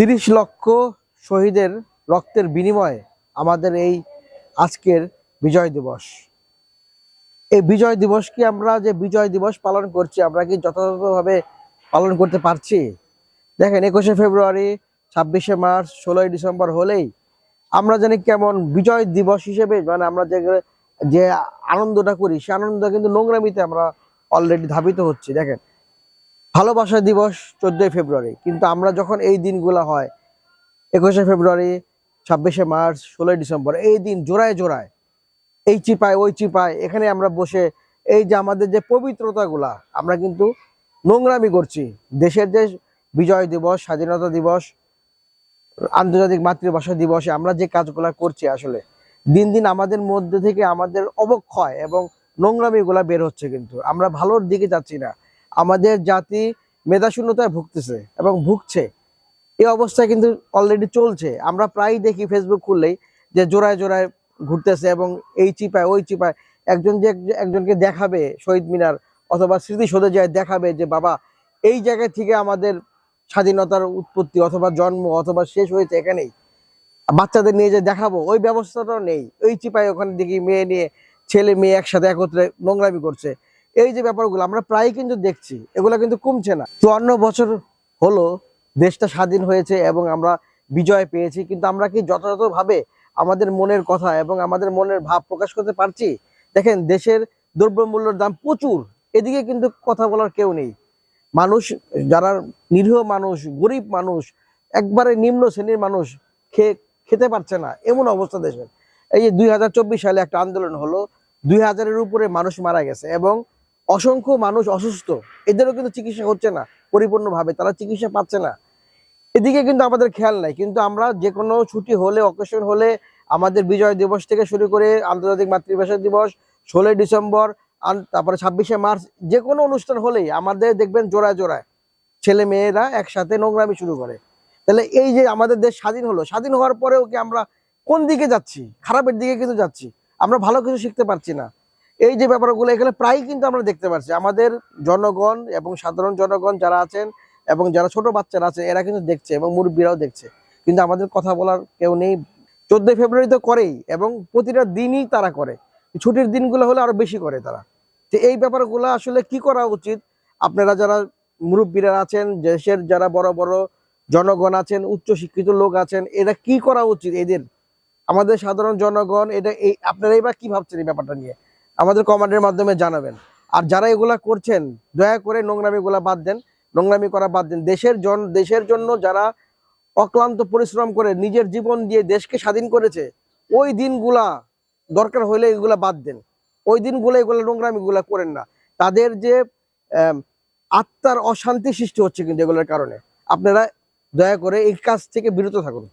তিরিশ লক্ষ শহীদের রক্তের বিনিময়ে আমাদের এই আজকের বিজয় দিবস। এই বিজয় দিবস কি আমরা যে বিজয় দিবস পালন করছি, আমরা কি যথাযথভাবে পালন করতে পারছি? দেখেন, একুশে ফেব্রুয়ারি, ছাব্বিশে মার্চ, ষোলোই ডিসেম্বর হলেই আমরা জানি কেমন বিজয় দিবস হিসেবে মানে আমরা যে যে আনন্দটা করি, সে আনন্দ কিন্তু নোংরামিতে আমরা অলরেডি ধাবিত হচ্ছি। দেখেন ভালোবাসা দিবস চোদ্দই ফেব্রুয়ারি। কিন্তু আমরা যখন এই দিনগুলো হয়, একুশে ফেব্রুয়ারি, ছাব্বিশে মার্চ, ষোলোই ডিসেম্বর, এই দিন জোড়ায় জোড়ায়, এই চিপায়, ওই চিপায়, এখানে আমরা বসে, এই যে আমাদের যে পবিত্রতাগুলা, আমরা কিন্তু নোংরামি করছি। দেশের যে বিজয় দিবস, স্বাধীনতা দিবস, আন্তর্জাতিক মাতৃভাষা দিবসে, আমরা যে কাজগুলা করছি আসলে, দিন দিন আমাদের মধ্যে থেকে আমাদের অবক্ষয় এবং নোংরামিগুলা বের হচ্ছে কিন্তু। আমরা ভালোর দিকে যাচ্ছি না। আমাদের জাতি মেধাশূন্যতায় ভুগতেছে এবং ভুগছে। এই অবস্থা কিন্তু অলরেডি চলছে। আমরা প্রায়ই দেখি ফেসবুক খুললেই যে জোড়ায় জোড়ায় ঘুরতেছে এবং এই চিপায়, ওই চিপায় একজন যে একজনকে দেখাবে শহীদ মিনার অথবা স্মৃতিসৌধে যায় দেখাবে যে, বাবা, এই জায়গা থেকে আমাদের স্বাধীনতার উৎপত্তি অথবা জন্ম অথবা শেষ হয়েছে এখানেই। বাচ্চাদের নিয়ে যে দেখাবো, ওই ব্যবস্থাটাও নেই। ওই চিপায় ওখানে দেখি মেয়ে নিয়ে, ছেলে মেয়ে একসাথে একত্রে নোংরামি করছে। এই যে ব্যাপারগুলো আমরা প্রায় কিন্তু দেখছি, এগুলো কিন্তু কমছে না। চুয়ান্ন বছর হলো দেশটা স্বাধীন হয়েছে এবং আমরা বিজয় পেয়েছি, কিন্তু আমরা কি যথাযথভাবে আমাদের মনের কথা এবং আমাদের মনের ভাব প্রকাশ করতে পারছি? দেখেন, দেশের দ্রব্যমূল্যের দাম প্রচুর, এদিকে কিন্তু কথা বলার কেউ নেই। মানুষ, যারা নিরীহ মানুষ, গরিব মানুষ, একবারে নিম্ন শ্রেণির মানুষ খেয়ে খেতে পারছে না, এমন অবস্থা দেশের। এই যে দুই হাজার চব্বিশ সালে একটা আন্দোলন হলো, দুই হাজারের উপরে মানুষ মারা গেছে এবং অসংখ্য মানুষ অসুস্থ। এদেরও কিন্তু চিকিৎসা হচ্ছে না, পরিপূর্ণভাবে। তারা চিকিৎসা পাচ্ছে না। এদিকে কিন্তু আমাদের খেয়াল নাই, কিন্তু আমরা যে কোনো ছুটি হলে অকেশন হলে, আমাদের বিজয় দিবস থেকে শুরু করে আন্তর্জাতিক মাতৃভাষা দিবস, ষোলোই ডিসেম্বর তারপরে ছাব্বিশে মার্চ যে কোনো অনুষ্ঠান হলেই আমাদের দেখবেন জোড়ায় জোড়ায় ছেলে মেয়েরা একসাথে নোংরামি শুরু করে। তাহলে এই যে আমাদের দেশ স্বাধীন হলো, স্বাধীন হওয়ার পরেও কি আমরা কোন দিকে যাচ্ছি? খারাপের দিকে কিন্তু যাচ্ছি। আমরা ভালো কিছু শিখতে পারছি না। এই যে ব্যাপারগুলো এখানে প্রায় কিন্তু আমরা দেখতে পাচ্ছি আমাদের জনগণ এবং সাধারণ জনগণ যারা আছেন এবং যারা ছোট বাচ্চারা আছে এরা কিন্তু দেখছে এবং মুরব্বীরাও দেখছে। কিন্তু আমাদের কথা বলার কেউ নেই। চোদ্দই ফেব্রুয়ারি তো করেই এবং প্রতিটা দিনই তারা করে। ছুটির দিনগুলো হলে আরও বেশি করে তারা। তো এই ব্যাপারগুলো আসলে কি করা উচিত? আপনারা যারা মুরব্বীরা আছেন, দেশের যারা বড় বড় জনগণ আছেন উচ্চ শিক্ষিত লোক আছেন, এরা কি করা উচিত? এদের, আমাদের সাধারণ জনগণ, এটা এই আপনারাই বা কি ভাবছেন এই ব্যাপারটা নিয়ে? আমাদের কমান্ডের মাধ্যমে জানাবেন। আর যারা এগুলা করছেন, দয়া করে নোংরামিগুলা বাদ দেন। নোংরামি করা বাদ দেন। দেশের জন, দেশের জন্য যারা অক্লান্ত পরিশ্রম করে নিজের জীবন দিয়ে দেশকে স্বাধীন করেছে, ওই দিনগুলা দরকার হলে এগুলা বাদ দেন। ওই দিনগুলো এগুলো নোংরামিগুলা করেন না। তাদের যে আত্মার অশান্তি সৃষ্টি হচ্ছে কিন্তু এগুলোর কারণে। আপনারা দয়া করে এই কাজ থেকে বিরত থাকুন।